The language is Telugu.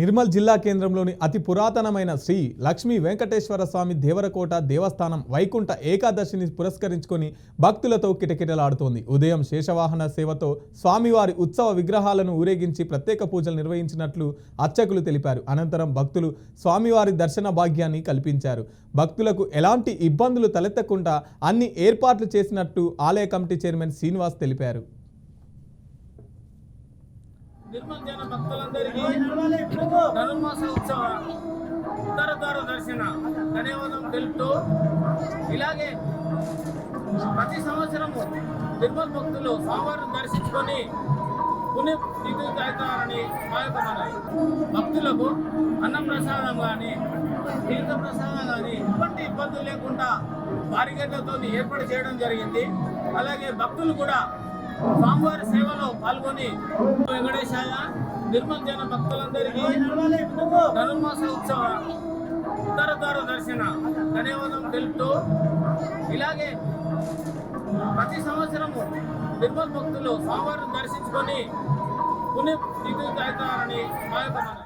నిర్మల్ జిల్లా కేంద్రంలోని అతి పురాతనమైన శ్రీ లక్ష్మీ వెంకటేశ్వర స్వామి దేవరకోట దేవస్థానం వైకుంఠ ఏకాదశిని పురస్కరించుకొని భక్తులతో కిటకిటలాడుతోంది. ఉదయం శేషవాహన సేవతో స్వామివారి ఉత్సవ విగ్రహాలను ఊరేగించి ప్రత్యేక పూజలు నిర్వహించినట్లు అర్చకులు తెలిపారు. అనంతరం భక్తులు స్వామివారి దర్శన భాగ్యాన్ని కల్పించారు. భక్తులకు ఎలాంటి ఇబ్బందులు తలెత్తకుండా అన్ని ఏర్పాట్లు చేసినట్టు ఆలయ కమిటీ చైర్మన్ శ్రీనివాస్ తెలిపారు. నిర్మల్ జన భక్తులందరికీ ధనుర్మాస ఉత్సవ ఉత్తర ద్వార దర్శన ధన్యవాదం తెలుపుతూ ఇలాగే ప్రతి సంవత్సరము నిర్మల్ భక్తులు స్వామివారిని దర్శించుకొని పుణ్య అవుతారని మా యొక్క భక్తులకు అన్న ప్రసాదం కానీ తీర్థ ప్రసాదం కానీ ఎటువంటి ఇబ్బందులు లేకుండా బారిగేట్లతో ఏర్పాటు చేయడం జరిగింది. అలాగే భక్తులు కూడా స్వామివారి సేవలో పాల్గొని వెంకటేశాయ నిర్మల్ జన భక్తులందరికీ ధనుర్మాస ఉత్సవ ఉత్తర ద్వార దర్శన ధన్యవాదం తెలుపుతూ ఇలాగే ప్రతి సంవత్సరము నిర్మల్ భక్తులు స్వామివారిని దర్శించుకొని పుణ్య తిథి అవుతారని మా యొక్క